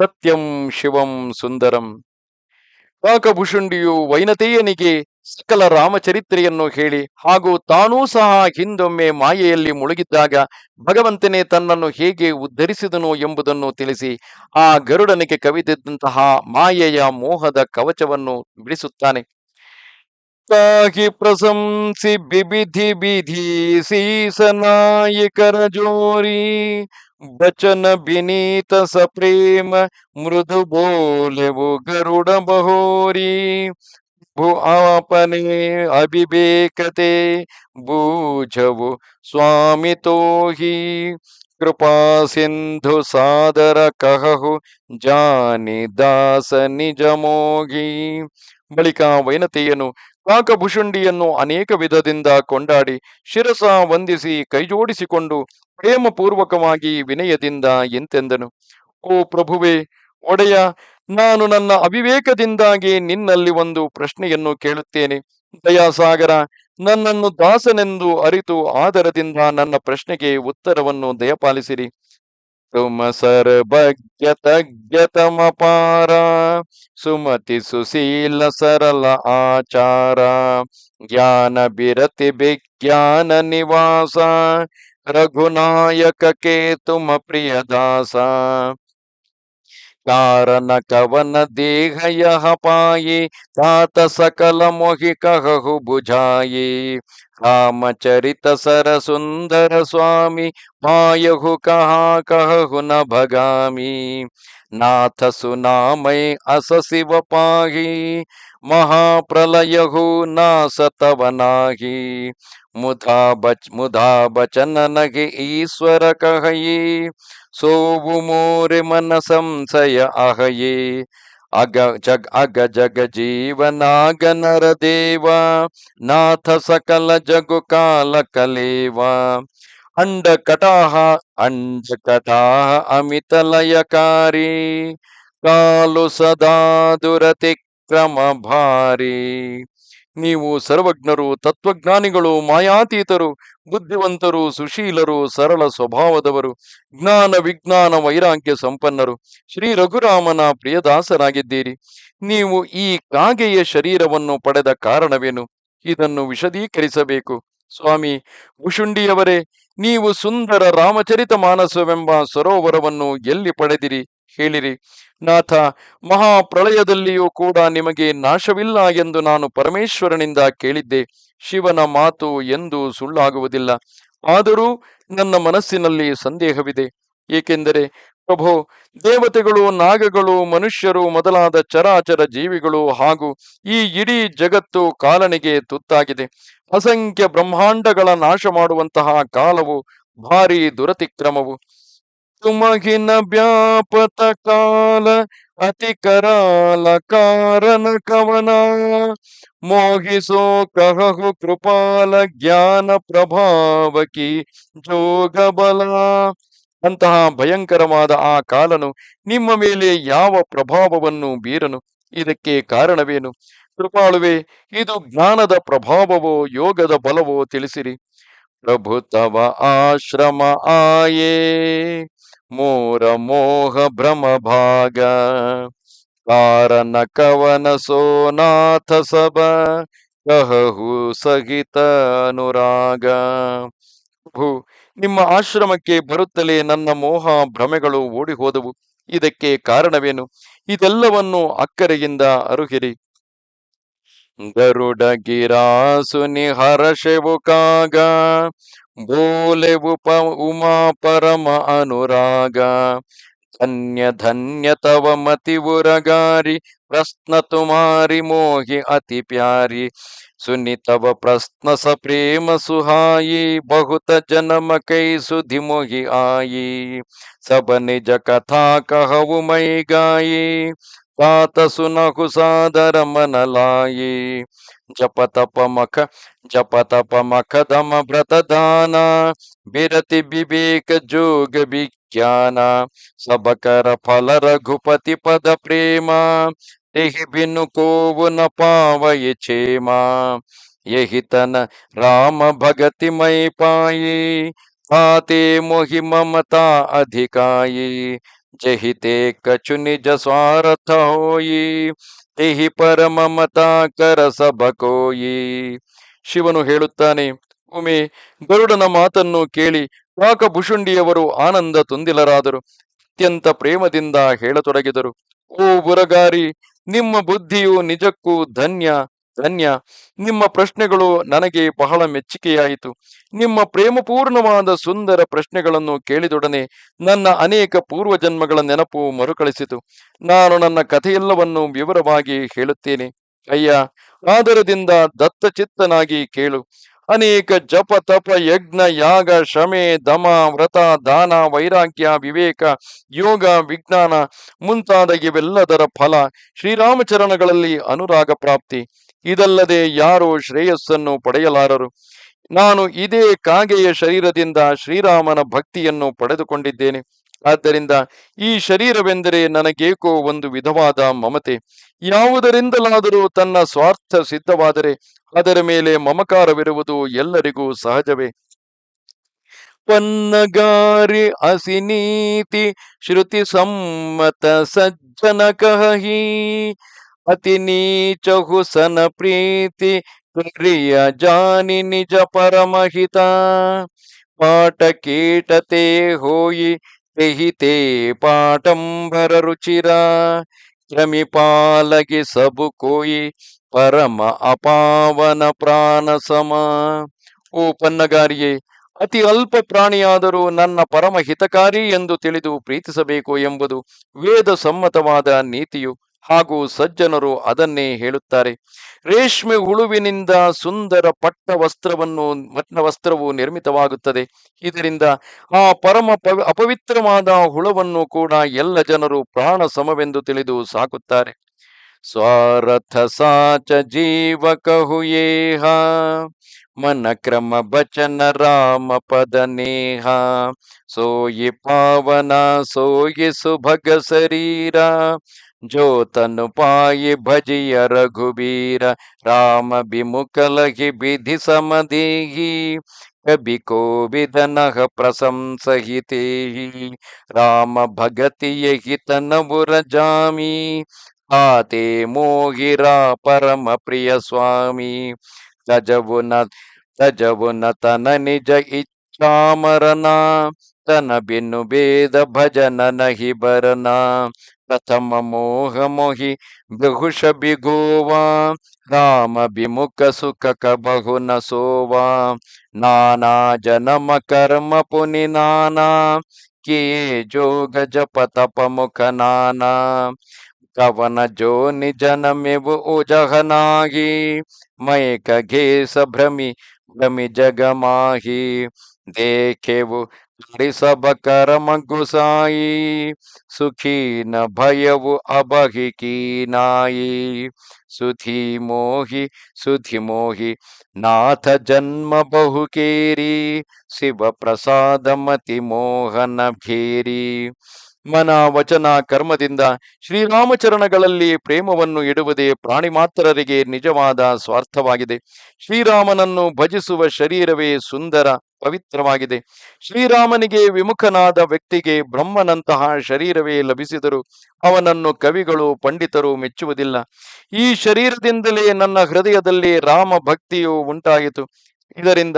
ಸತ್ಯಂ ಶಿವಂ ಸುಂದರಂ. ಕಾಕಭುಷುಂಡಿಯು ವೈನತೆಯನಿಗೆ ಸಕಲ ರಾಮಚರಿತ್ರೆಯನ್ನು ಹೇಳಿ, ಹಾಗೂ ತಾನೂ ಸಹ ಹಿಂದೊಮ್ಮೆ ಮಾಯೆಯಲ್ಲಿ ಮುಳುಗಿದ್ದಾಗ ಭಗವಂತನೇ ತನ್ನನ್ನು ಹೇಗೆ ಉದ್ಧರಿಸಿದನು ಎಂಬುದನ್ನು ತಿಳಿಸಿ, ಆ ಗರುಡನಿಗೆ ಕವಿದಿದ್ದಂತಹ ಮಾಯೆಯ ಮೋಹದ ಕವಚವನ್ನು ಬಿಡಿಸುತ್ತಾನೆ. ತಾಹಿ ಪ್ರಶಂಸಿ ಬಿಬಿಧಿ ಬಿಧಿ ಸೀಸನಾಯಿಕರ ಜೋರಿ ಬಚನ ಬಿನೀತ ಸಪ್ರೇಮ ಮೃದು ಬೋಲೆವು ಗರುಡ ಬಹೋರಿ ಭು ಆಪನೆ ಅಭಿಬೇಕತೆ ಬೂಜವು ಸ್ವಾಮಿ ತೋಹಿ. ಕೃಪಾ ಸಿಂಧು ಸಾದರ ಕಹಹು ಜಾನಿ ದಾಸ ನಿಜ ಮೋಗಿ ಬಳಿಕ ವೈನತೆಯನು ಕಾಕಭುಷುಂಡಿಯನ್ನು ಅನೇಕ ವಿಧದಿಂದ ಕೊಂಡಾಡಿ ಶಿರಸ ವಂದಿಸಿ ಕೈಜೋಡಿಸಿಕೊಂಡು ಪ್ರೇಮಪೂರ್ವಕವಾಗಿ ವಿನಯದಿಂದ ಎಂತೆಂದನು. ಓ ಪ್ರಭುವೇ, ಒಡೆಯ, ನಾನು ನನ್ನ ಅವಿವೇಕದಿಂದಾಗಿ ನಿನ್ನಲ್ಲಿ ಒಂದು ಪ್ರಶ್ನೆಯನ್ನು ಕೇಳುತ್ತೇನೆ. ದಯಾಸಾಗರ, ನನ್ನನ್ನು ದಾಸನೆಂದು ಅರಿತು ಆದರದಿಂದ ನನ್ನ ಪ್ರಶ್ನೆಗೆ ಉತ್ತರವನ್ನು ದಯಪಾಲಿಸಿರಿ. ತುಮ ಸರ್ವಜ್ಞ ತಜ್ಞತಮಪಾರ ಸುಮತಿ ಸುಶೀಲ ಸರಳ ಆಚಾರ ಜ್ಞಾನ ಬಿರತಿ ವಿಜ್ಞಾನ ನಿವಾಸ ರಘುನಾಯಕ ಕೇತುಮ ಪ್ರಿಯ ದಾಸ ಕಾರಣ ಕವನ ದೇಹ ಯಹ ಪಾಯಿ ತಾತ ಸಕಲ ಮೊಹಿ ಕಹು ಬುಜಾಯಿ कामचरित सर सुंदर स्वामी मायहु कहाँ कहु न भगामी। नाथ सुनामय अस शिव पाही, महाप्रलयहु नाश तव नाही। मुधा बच मुधा बचन नगे ईश्वर कहये सोवु मोरे मन संशय अहये। ಅಗ ಜಗ ಅಗ ಜಗ ಜೀವನಾಗ ನರ ದೇವ ನಾಥ ಸಕಲ ಜಗು ಕಾಲ ಕಲೇವ. ಅಂಡ ಕಟಾಹ ಅಂಡ ಕಟಾಹ ಅಮಿತ ಲಯಕಾರಿ ಕಾಲು ಸದಾ ದುರತಿಕ್ರಮ ಭಾರಿ. ನೀವು ಸರ್ವಜ್ಞರು, ತತ್ವಜ್ಞಾನಿಗಳು, ಮಾಯಾತೀತರು, ಬುದ್ಧಿವಂತರು, ಸುಶೀಲರು, ಸರಳ ಸ್ವಭಾವದವರು, ಜ್ಞಾನ ವಿಜ್ಞಾನ ವೈರಾಗ್ಯ ಸಂಪನ್ನರು, ಶ್ರೀ ರಘುರಾಮನ ಪ್ರಿಯದಾಸರಾಗಿದ್ದೀರಿ. ನೀವು ಈ ಕಾಗೆಯ ಶರೀರವನ್ನು ಪಡೆದ ಕಾರಣವೇನು? ಇದನ್ನು ವಿಶದೀಕರಿಸಬೇಕು. ಸ್ವಾಮಿ ಭುಷುಂಡಿಯವರೇ ನೀವು ಸುಂದರ ರಾಮಚರಿತ ಮಾನಸವೆಂಬ ಸರೋವರವನ್ನು ಎಲ್ಲಿ ಪಡೆದಿರಿ? ಹೇಳಿರಿ. ನಾಥ, ಮಹಾಪ್ರಳಯದಲ್ಲಿಯೂ ಕೂಡ ನಿಮಗೆ ನಾಶವಿಲ್ಲ ಎಂದು ನಾನು ಪರಮೇಶ್ವರನಿಂದ ಕೇಳಿದ್ದೆ. ಶಿವನ ಮಾತು ಎಂದು ಸುಳ್ಳಾಗುವುದಿಲ್ಲ. ಆದರೂ ನನ್ನ ಮನಸ್ಸಿನಲ್ಲಿ ಸಂದೇಹವಿದೆ. ಏಕೆಂದರೆ, ಪ್ರಭು, ದೇವತೆಗಳು, ನಾಗಗಳು, ಮನುಷ್ಯರು ಮೊದಲಾದ ಚರಾಚರ ಜೀವಿಗಳು ಹಾಗೂ ಈ ಇಡೀ ಜಗತ್ತು ಕಾಲನಿಗೆ ತುತ್ತಾಗಿದೆ. ಅಸಂಖ್ಯ ಬ್ರಹ್ಮಾಂಡಗಳ ನಾಶ ಮಾಡುವಂತಹ ಕಾಲವು ಭಾರಿ ದುರತಿಕ್ರಮವು. ತುಮಗಿನ ವ್ಯಾಪತ ಕಾಲ ಅತಿ ಕರಾಲ ಕಾರಣ ಕವನ. ಮೋಹಿಸೋ ಕಹು ಕೃಪಾಲ ಜ್ಞಾನ ಪ್ರಭಾವಕಿ ಜೋಗಬಲ ಅಂತಹ ಭಯಂಕರವಾದ ಆ ಕಾಲನು ನಿಮ್ಮ ಮೇಲೆ ಯಾವ ಪ್ರಭಾವವನ್ನು ಬೀರನು? ಇದಕ್ಕೆ ಕಾರಣವೇನು? ಕೃಪಾಳುವೆ, ಇದು ಜ್ಞಾನದ ಪ್ರಭಾವವೋ ಯೋಗದ ಬಲವೋ ತಿಳಿಸಿರಿ. ಪ್ರಭುತವ ಆಶ್ರಮ ಆಯೇ. ಮೋರ ಮೋಹ ಭ್ರಮ ಭಾಗ ಕಾರಣ ಕವನ ಸೋನಾಥ ಸಬ ಕಹು ಸಹಿತ ಅನುರಾಗ ಭೂ, ನಿಮ್ಮ ಆಶ್ರಮಕ್ಕೆ ಬರುತ್ತಲೇ ನನ್ನ ಮೋಹ ಭ್ರಮೆಗಳು ಓಡಿ ಹೋದವು ಇದಕ್ಕೆ ಕಾರಣವೇನು? ಇದೆಲ್ಲವನ್ನು ಅಕ್ಕರೆಯಿಂದ ಅರುಹಿರಿ. ಗರುಡ ಹರಶೆವು ಕಾಗ बोले उप उमा परम अनुराग। धन्य धन्य तव मति उगारी प्रश्न तुम्हारी मोहि अति प्यारी। सुनि तव प्रश्न स प्रेम सुहायी, बहुत जन्म कई सुधि मोहि आई सब निज कथा कहु मई गायी। तात सुनहु सादर मन लाई जप तप मख, जप तप मख दम व्रत दाना। बिरति विवेक जोग विज्ञान। सब कर फल रघुपति पद प्रेमा। तेहि बिनु कोव न पावय क्षेमा। यही तन राम भगति मय पाई आते मोहि ममता अधिकाई जहि ते कछु निज स्वार्थ होई तेहि ಪರ ಮಮತಾ ಕರ ಸಬ ಕೋಯಿ ಶಿವನು ಹೇಳುತ್ತಾನೆ ಒಮ್ಮೆ ಗರುಡನ ಮಾತನ್ನು ಕೇಳಿ ಕಾಕಭುಷುಂಡಿಯವರು ಆನಂದ ತುಂದಿಲರಾದರು ಅತ್ಯಂತ ಪ್ರೇಮದಿಂದ ಹೇಳತೊಡಗಿದರು ಓ ಬುರಗಾರಿ ನಿಮ್ಮ ಬುದ್ಧಿಯು ನಿಜಕ್ಕೂ ಧನ್ಯ ಧನ್ಯ. ನಿಮ್ಮ ಪ್ರಶ್ನೆಗಳು ನನಗೆ ಬಹಳ ಮೆಚ್ಚುಗೆಯಾಯಿತು. ನಿಮ್ಮ ಪ್ರೇಮಪೂರ್ಣವಾದ ಸುಂದರ ಪ್ರಶ್ನೆಗಳನ್ನು ಕೇಳಿದೊಡನೆ ನನ್ನ ಅನೇಕ ಪೂರ್ವಜನ್ಮಗಳ ನೆನಪು ಮರುಕಳಿಸಿತು. ನಾನು ನನ್ನ ಕಥೆಯೆಲ್ಲವನ್ನು ವಿವರವಾಗಿ ಹೇಳುತ್ತೇನೆ. ಅಯ್ಯ, ಆದರದಿಂದ ದತ್ತಚಿತ್ತನಾಗಿ ಕೇಳು. ಅನೇಕ ಜಪ, ತಪ, ಯಜ್ಞ, ಯಾಗ ಶಮೆ ದಮ, ವ್ರತ, ದಾನ, ವೈರಾಗ್ಯ, ವಿವೇಕ, ಯೋಗ, ವಿಜ್ಞಾನ ಮುಂತಾದ ಇವೆಲ್ಲದರ ಫಲ ಶ್ರೀರಾಮಚರಣಗಳಲ್ಲಿ ಅನುರಾಗ ಪ್ರಾಪ್ತಿ. ಇದಲ್ಲದೆ ಯಾರೋ ಶ್ರೇಯಸ್ಸನ್ನು ಪಡೆಯಲಾರರು? ನಾನು ಇದೇ ಕಾಗೆಯ ಶರೀರದಿಂದ ಶ್ರೀರಾಮನ ಭಕ್ತಿಯನ್ನು ಪಡೆದುಕೊಂಡಿದ್ದೇನೆ. ಆದ್ದರಿಂದ ಈ ಶರೀರವೆಂದರೆ ನನಗೇಕೋ ಒಂದು ವಿಧವಾದ ಮಮತೆ. ಯಾವುದರಿಂದಲಾದರೂ ತನ್ನ ಸ್ವಾರ್ಥ ಸಿದ್ಧವಾದರೆ ಅದರ ಮೇಲೆ ಮಮಕಾರವಿರುವುದು ಎಲ್ಲರಿಗೂ ಸಹಜವೇ. ಪನ್ನಗಾರಿ ಅಸಿನೀತಿ ಶ್ರುತಿ ಸಮ್ಮತ ಸಜ್ಜನ ಕಹಿ ಅತಿ ನೀಚ ಹುಸನ ಪ್ರೀತಿ, ಪ್ರಿಯ ಜಾನಿ ನಿಜ ಪರಮಹಿತ. ಪಾಠ ಕೀಟತೆ ಹೋಯಿ, ತೆಹಿತೆ ಪಾಠಂಬರ ರುಚಿರ. ಕ್ರಮಿಪಾಲಗಿ ಸಬು ಕೋಯಿ, ಪರಮ ಅಪಾವನ ಪ್ರಾಣ ಸಮ. ಓ ಪನ್ನಗಾರಿಯೇ, ಅತಿ ಅಲ್ಪ ಪ್ರಾಣಿಯಾದರೂ ನನ್ನ ಪರಮ ಹಿತಕಾರಿ ಎಂದು ತಿಳಿದು ಪ್ರೀತಿಸಬೇಕು ಎಂಬುದು ವೇದ ಸಮ್ಮತವಾದ ನೀತಿಯು. ಹಾಗೂ ಸಜ್ಜನರು ಅದನ್ನೇ ಹೇಳುತ್ತಾರೆ. ರೇಷ್ಮೆ ಹುಳುವಿನಿಂದ ಸುಂದರ ಪಟ್ಟ ವಸ್ತ್ರವನ್ನು ಪಟ್ಟ ವಸ್ತ್ರವು ನಿರ್ಮಿತವಾಗುತ್ತದೆ. ಇದರಿಂದ ಆ ಪರಮ ಪವಿ, ಅಪವಿತ್ರವಾದ ಹುಳವನ್ನು ಕೂಡ ಎಲ್ಲ ಜನರು ಪ್ರಾಣ ಸಮವೆಂದು ತಿಳಿದು ಸಾಕುತ್ತಾರೆ. ಸ್ವಾರಥ ಸಾಚ ಜೀವ ಕಹುಯೇಹ ಮನ ಕ್ರಮ ಬಚನ ರಾಮ ಪದ ನೇಹ, ಸೋಯಿ ಪಾವನ ಸೋಯಿ ಸುಭಗ ಶರೀರ जो तनु पाए भजिय रघुबीर, राम विमुख लहि विधि समदेही कवि को विदनह प्रशंसहिते राम भगति यही तनबुर जामी, आते मोहिरा परम प्रिय स्वामी। तजबु न तजबु न तन निज इच्छा मरना तन बिनु वेद भजन नहीं बरना। प्रथममोहमोहि नाना जनम कर्म पुनि नाना के जोगजपतपमुखनाना कवनजो निजनमिव उजहनाहि मयकघे सभ्रमि भ्रमि भ्रमि जग माही देखे वो ಕರಮಗು ಸಾಯಿ, ಸುಖೀನ ಭಯವು ಅಬಹಿಕೀನಾಯಿ. ಸುಧಿ ಮೋಹಿ ಸುಧಿ ಮೋಹಿ, ನಾಥ ಜನ್ಮ ಬಹುಕೇರಿ ಶಿವ ಪ್ರಸಾದ ಮತಿ ಮೋಹನ ಭೀರಿ. ಮನ ವಚನ ಕರ್ಮದಿಂದ ಶ್ರೀರಾಮಚರಣಗಳಲ್ಲಿ ಪ್ರೇಮವನ್ನು ಇಡುವುದೇ ಪ್ರಾಣಿ ಮಾತ್ರರಿಗೆ ನಿಜವಾದ ಸ್ವಾರ್ಥವಾಗಿದೆ. ಶ್ರೀರಾಮನನ್ನು ಭಜಿಸುವ ಶರೀರವೇ ಸುಂದರ, ಪವಿತ್ರವಾಗಿದೆ. ಶ್ರೀರಾಮನಿಗೆ ವಿಮುಖನಾದ ವ್ಯಕ್ತಿಗೆ ಬ್ರಹ್ಮನಂತಹ ಶರೀರವೇ ಲಭಿಸಿದರು ಅವನನ್ನು ಕವಿಗಳು, ಪಂಡಿತರು ಮೆಚ್ಚುವುದಿಲ್ಲ. ಈ ಶರೀರದಿಂದಲೇ ನನ್ನ ಹೃದಯದಲ್ಲಿ ರಾಮ ಭಕ್ತಿಯು ಉಂಟಾಯಿತು. ಇದರಿಂದ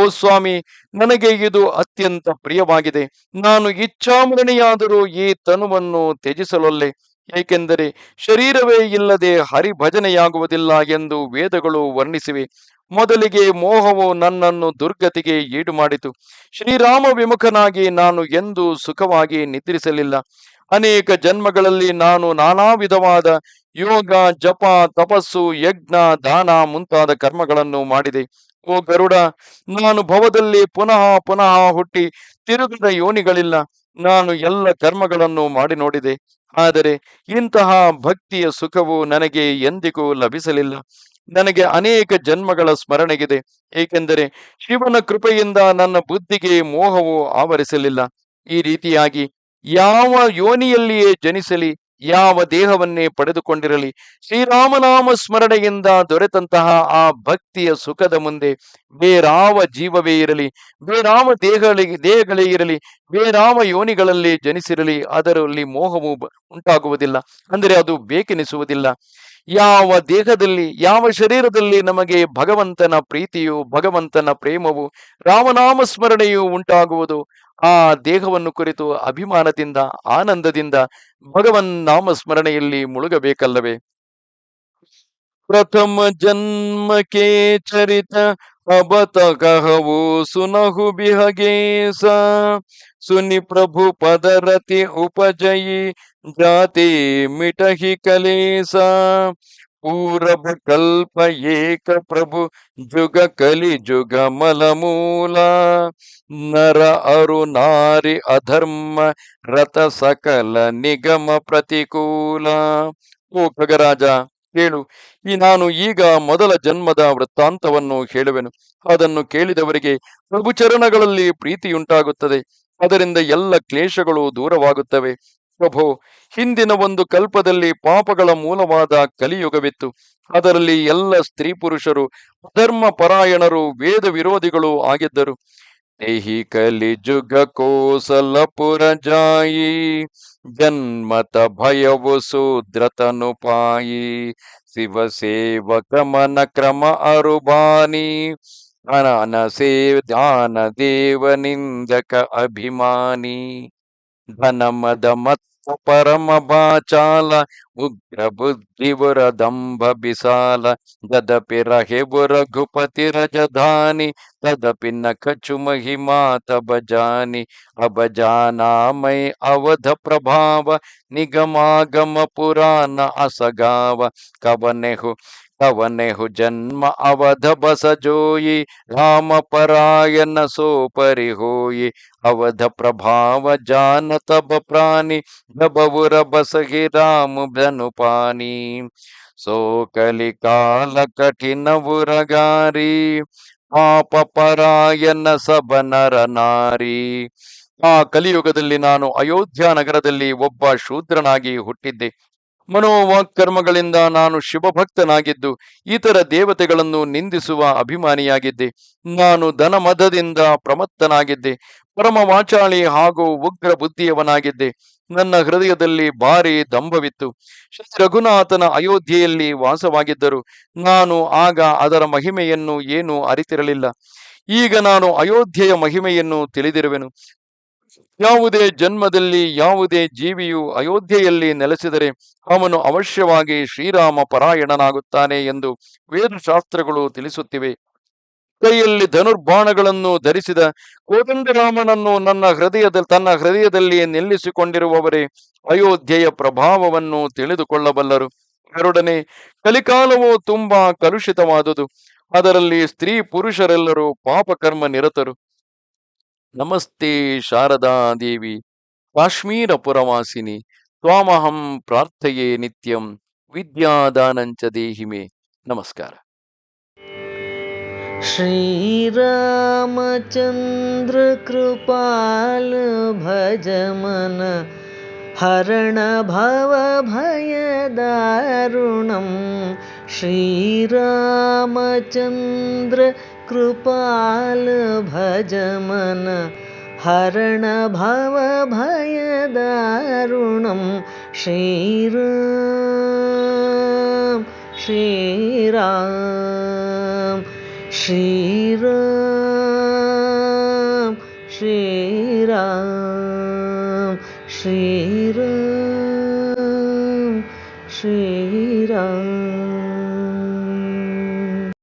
ಓ ಸ್ವಾಮಿ, ನನಗೆ ಇದು ಅತ್ಯಂತ ಪ್ರಿಯವಾಗಿದೆ. ನಾನು ಇಚ್ಛಾಮರಣೆಯಾದರೂ ಈ ತನುವನ್ನು ತ್ಯಜಿಸಲೊಲ್ಲೆ. ಏಕೆಂದರೆ ಶರೀರವೇ ಇಲ್ಲದೆ ಹರಿಭಜನೆಯಾಗುವುದಿಲ್ಲ ಎಂದು ವೇದಗಳು ವರ್ಣಿಸಿವೆ. ಮೊದಲಿಗೆ ಮೋಹವು ನನ್ನನ್ನು ದುರ್ಗತಿಗೆ ಈಡು ಮಾಡಿತು ಶ್ರೀರಾಮ ವಿಮುಖನಾಗಿ ನಾನು ಎಂದೂ ಸುಖವಾಗಿ ನಿದ್ರಿಸಲಿಲ್ಲ. ಅನೇಕ ಜನ್ಮಗಳಲ್ಲಿ ನಾನು ನಾನಾ ವಿಧವಾದ ಯೋಗ, ಜಪ, ತಪಸ್ಸು, ಯಜ್ಞ, ದಾನ ಮುಂತಾದ ಕರ್ಮಗಳನ್ನು ಮಾಡಿದೆ. ಓ ಗರುಡ, ನಾನು ಭವದಲ್ಲಿ ಪುನಃ ಪುನಃ ಹುಟ್ಟಿ ತಿರುಗದ ಯೋನಿಗಳಿಲ್ಲ. ನಾನು ಎಲ್ಲ ಕರ್ಮಗಳನ್ನು ಮಾಡಿ ನೋಡಿದೆ. ಆದರೆ ಇಂತಹ ಭಕ್ತಿಯ ಸುಖವು ನನಗೆ ಎಂದಿಗೂ ಲಭಿಸಲಿಲ್ಲ. ನನಗೆ ಅನೇಕ ಜನ್ಮಗಳ ಸ್ಮರಣೆಗಿದೆ. ಏಕೆಂದರೆ ಶಿವನ ಕೃಪೆಯಿಂದ ನನ್ನ ಬುದ್ಧಿಗೆ ಮೋಹವು ಆವರಿಸಲಿಲ್ಲ. ಈ ರೀತಿಯಾಗಿ ಯಾವ ಯೋನಿಯಲ್ಲಿಯೇ ಜನಿಸಲಿ ಯಾವ ದೇಹವನ್ನೇ ಪಡೆದುಕೊಂಡಿರಲಿ? ಶ್ರೀರಾಮನಾಮ ಸ್ಮರಣೆಯಿಂದ ದೊರೆತಂತಹ ಆ ಭಕ್ತಿಯ ಸುಖದ ಮುಂದೆ ಬೇರಾವ ಜೀವವೇ ಇರಲಿ, ಬೇರಾವ ದೇಹಗಳಿಗೆ ದೇಹಗಳೇ ಇರಲಿ, ಬೇರಾವ ಯೋನಿಗಳಲ್ಲಿ ಜನಿಸಿರಲಿ, ಅದರಲ್ಲಿ ಮೋಹವು ಉಂಟಾಗುವುದಿಲ್ಲ. ಅಂದರೆ ಅದು ಬೇಕೆನಿಸುವುದಿಲ್ಲ. ಯಾವ ದೇಹದಲ್ಲಿ, ಯಾವ ಶರೀರದಲ್ಲಿ ನಮಗೆ ಭಗವಂತನ ಪ್ರೀತಿಯು, ಭಗವಂತನ ಪ್ರೇಮವು, ರಾಮನಾಮ ಸ್ಮರಣೆಯು ಉಂಟಾಗುವುದು ಆ ದೇಹವನ್ನು ಕುರಿತು ಅಭಿಮಾನದಿಂದ, ಆನಂದದಿಂದ ಭಗವನ್ ನಾಮ ಸ್ಮರಣೆಯಲ್ಲಿ ಮುಳುಗಬೇಕಲ್ಲವೇ? ಪ್ರಥಮ ಜನ್ಮಕ್ಕೆ ಚರಿತ ಅಬತ ಕಹವು ಸುನಹು ಬಿಹಗೇಸ. ಸುನಿ ಪ್ರಭು ಪದರತಿ ಉಪಜಯಿ ಜಾತಿ ಮಿಟಹಿ ಕಲೇಸ. ಪೂರಭ ಕಲ್ಪ ಏಕ ಪ್ರಭು, ಜುಗ ಕಲಿ ಜುಗ ಮಲಮೂಲ ನರ ಅರು ನಾರಿ ಅಧರ್ಮ, ರಥ ಸಕಲ ನಿಗಮ ಪ್ರತಿಕೂಲ. ಓ ಖಗರಾಜ ಕೇಳು, ಈ ನಾನು ಈಗ ಮೊದಲ ಜನ್ಮದ ವೃತ್ತಾಂತವನ್ನು ಹೇಳುವೆನು. ಅದನ್ನು ಕೇಳಿದವರಿಗೆ ಪ್ರಭುಚರಣಗಳಲ್ಲಿ ಪ್ರೀತಿಯುಂಟಾಗುತ್ತದೆ. ಅದರಿಂದ ಎಲ್ಲ ಕ್ಲೇಶಗಳು ದೂರವಾಗುತ್ತವೆ. ಪ್ರಭು, ಹಿಂದಿನ ಒಂದು ಕಲ್ಪದಲ್ಲಿ ಪಾಪಗಳ ಮೂಲವಾದ ಕಲಿಯುಗವಿತ್ತು. ಅದರಲ್ಲಿ ಎಲ್ಲ ಸ್ತ್ರೀ ಪುರುಷರು ಧರ್ಮ ಪರಾಯಣರು ವೇದ ವಿರೋಧಿಗಳು ಆಗಿದ್ದರು. ದೇಹಿ ಕಲಿ ಜುಗ ಕೋಸಲಪುರ ಜಾಯಿ ಜನ್ಮತ ಭಯವು ಸೂದ್ರತನು ಪಾಯಿ. ಶಿವ ಸೇವಕ ಮನ ಕ್ರಮ ಅರುಬಾನಿ ಸೇವ ಧ್ಯಾನ ದೇವ ನಿಂದಕ ಅಭಿಮಾನಿ. ಧನ ಮದ ಮತ್ತ ಪರಮ ಬಾಚಾಲ ಉಗ್ರ ಬುದ್ಧಿವುರ ದಂಭ ಬಿಸಾಲ ದದಪಿ ರಹೆವು ರಘುಪತಿ ರಜಧಾನಿ ತದಪಿ ನಖಚು ಮಹಿಮಾ ತಬ ಅಬಜಾನಾಮೈ ಅವಧ ಪ್ರಭಾವ ನಿಗಮಾಗಮ ಪುರಾಣ ಅಸಗಾವ, ಕವನೆಹು ಕವನೆಹು ಜನ್ಮ ಅವಧ ಬಸ ಜೋಯಿ ರಾಮ ಪರಾಯಣ ಸೋ ಪರಿಹೋಯಿ ಅವಧ ಪ್ರಭಾವ ಜಾನ ತಬ ಪ್ರಾಣಿ ಗಬವುರ ಬಸಗಿ ರಾಮ ಧನುಪಾನಿ. ಸೋಕಲಿ ಕಾಲ ಕಠಿಣ ಗಾರಿ ಪಾಪ ಪರಾಯನ ಸಬ ನರ ನಾರಿ. ಆ ಕಲಿಯುಗದಲ್ಲಿ ನಾನು ಅಯೋಧ್ಯ ನಗರದಲ್ಲಿ ಒಬ್ಬ ಶೂದ್ರನಾಗಿ ಹುಟ್ಟಿದ್ದೆ. ಮನೋವಾಕ್ಕರ್ಮಗಳಿಂದ ನಾನು ಶಿವಭಕ್ತನಾಗಿದ್ದು, ಇತರ ದೇವತೆಗಳನ್ನು ನಿಂದಿಸುವ ಅಭಿಮಾನಿಯಾಗಿದ್ದೆ. ನಾನು ಧನಮದದಿಂದ ಪ್ರಮತ್ತನಾಗಿದ್ದೆ. ಪರಮ ವಾಚಾಳಿ ಹಾಗೂ ಉಗ್ರ ಬುದ್ಧಿಯವನಾಗಿದ್ದೆ ನನ್ನ ಹೃದಯದಲ್ಲಿ ಭಾರಿ ದಂಭವಿತ್ತು. ಶ್ರೀ ರಘುನಾಥನ ಅಯೋಧ್ಯೆಯಲ್ಲಿ ವಾಸವಾಗಿದ್ದರು. ನಾನು ಆಗ ಅದರ ಮಹಿಮೆಯನ್ನು ಏನೂ ಅರಿತಿರಲಿಲ್ಲ. ಈಗ ನಾನು ಅಯೋಧ್ಯೆಯ ಮಹಿಮೆಯನ್ನು ತಿಳಿದಿರುವೆನು. ಯಾವುದೇ ಜನ್ಮದಲ್ಲಿ ಯಾವುದೇ ಜೀವಿಯು ಅಯೋಧ್ಯೆಯಲ್ಲಿ ನೆಲೆಸಿದರೆ ಅವನು ಅವಶ್ಯವಾಗಿ ಶ್ರೀರಾಮ ಪರಾಯಣನಾಗುತ್ತಾನೆ ಎಂದು ವೇದಶಾಸ್ತ್ರಗಳು ತಿಳಿಸುತ್ತಿವೆ. ಕೈಯಲ್ಲಿ ಧನುರ್ಬಾಣಗಳನ್ನು ಧರಿಸಿದ ಕೋದಂಡರಾಮನನ್ನು ನನ್ನ ಹೃದಯದ, ತನ್ನ ಹೃದಯದಲ್ಲಿ ನಿಲ್ಲಿಸಿಕೊಂಡಿರುವವರೇ ಅಯೋಧ್ಯೆಯ ಪ್ರಭಾವವನ್ನು ತಿಳಿದುಕೊಳ್ಳಬಲ್ಲರು. ಎರಡನೇ, ಕಲಿಕಾಲವು ತುಂಬಾ ಕಲುಷಿತವಾದುದು. ಅದರಲ್ಲಿ ಸ್ತ್ರೀ ಪುರುಷರೆಲ್ಲರೂ ಪಾಪಕರ್ಮ ನಿರತರು. नमस्ते शारदादेवी काश्मीरपुरवासिनि त्वामहं प्रार्थये नित्यं विद्यादानञ्च देहि मे। नमस्कार। श्रीरामचन्द्रकृपाल भजमन हरण भवभयदारुणं श्रीरामचन्द्रकृपाल जमन हरण श्रीराम श्रीराम श्रीराम श्रीरां श्री